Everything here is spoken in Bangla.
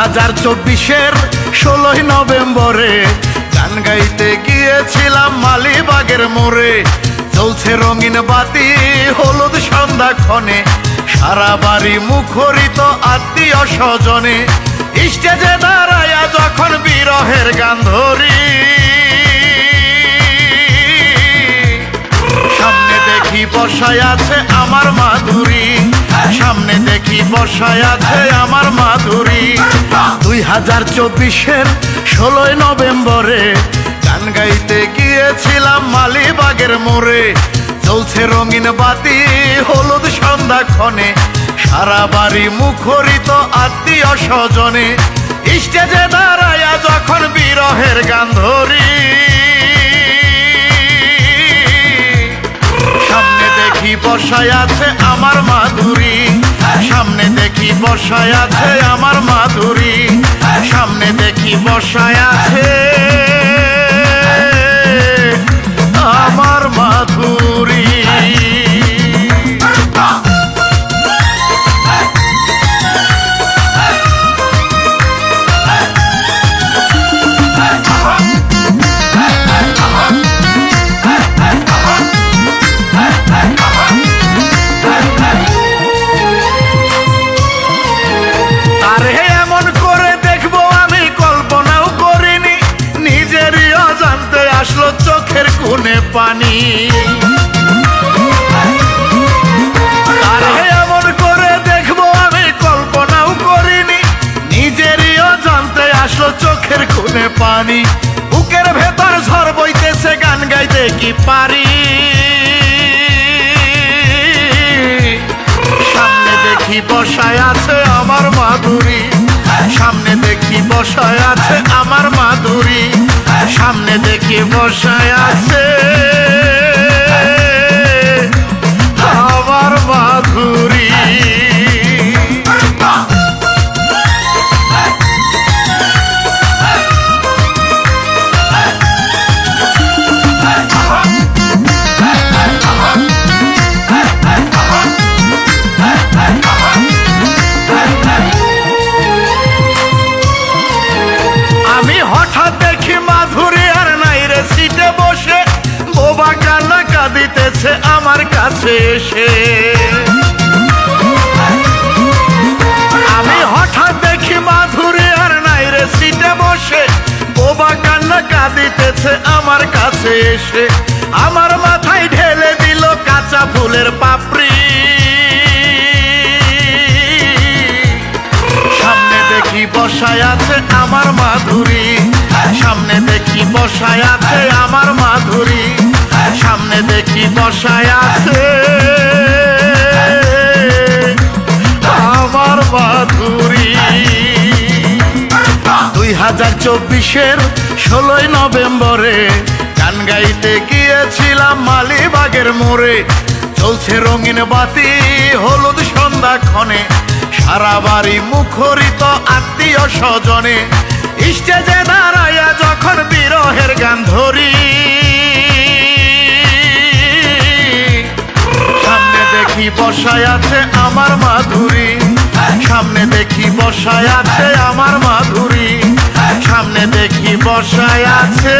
হাজার চব্বিশের ষোলোই নভেম্বরে গান গাইতে গিয়েছিলাম মালিবাগের মোড়ে। চলছে রঙিন বাতি, হলুদ সন্ধ্যা ক্ষণে। সারা বাড়ি মুখরিত আত্মীয় স্বজনে। স্টেজে দাঁড়ায়া যখন বিরহের গান ধরি। সামনে দেখি বসায় আছে আমার মাধুরী। সামনে দেখি বসায় আছে আমার মাধুরী। দুই হাজার চব্বিশের ষোলোই নভেম্বরে গান গাইতে গিয়েছিলাম মালিবাগের মোড়ে। চলছে রঙিন বাতি, হলুদ সন্ধ্যা ক্ষণে। সারা বাড়ি মুখরিত আত্মীয় স্বজনে। স্টেজে দাঁড়ায়া যখন বিরহের গান ধরি। সামনে দেখি বসায় আছে আমার মাধুরী। সামনে দেখি বসায় আছে আমার মাধুরী। সামনে দেখি বসায় আছে পানি। চোখের কোণে পানি। বুকের ভেতর বইতেছে, গান গাইতে কি পারি? সামনে দেখি বসায় আছে আমার মাধুরী। সামনে দেখি বসায় আছে আমার মাধুরী। সামনে দেখি বসায় আছে কান্না কাঁদিতেছে আমার কাছে এসে। আমি হঠাৎ দেখি মাধুরী আর নাই রে, সিটে বসে। বোবা কান্না কাঁদিতেছে আমার কাছে এসে। আমার মাথায় ঢেলে দিল কাঁচা ফুলের পাপড়ি। সামনে দেখি বসায় আছে আমার মাধুরী। সামনে দেখি বসায় আছে আমার মাধুরী। সামনে দেখি বসায় আছে। আমার মাধুরী দুই হাজার চব্বিশের ষোলোই নভেম্বরে গান গাইতে গিয়েছিলাম মালিবাগের মোড়ে। চলছে রঙিন বাতি, হলুদ সন্ধ্যা ক্ষণে। সারা বাড়ি মুখরিত আত্মীয় স্বজনে। স্টেজে দাঁড়াইয়া যখন বিরহের গান ধরি। দেখি বসায় আছে আমার মাধুরী। সামনে দেখি বসায় আছে আমার মাধুরী। সামনে দেখি বসায় আছে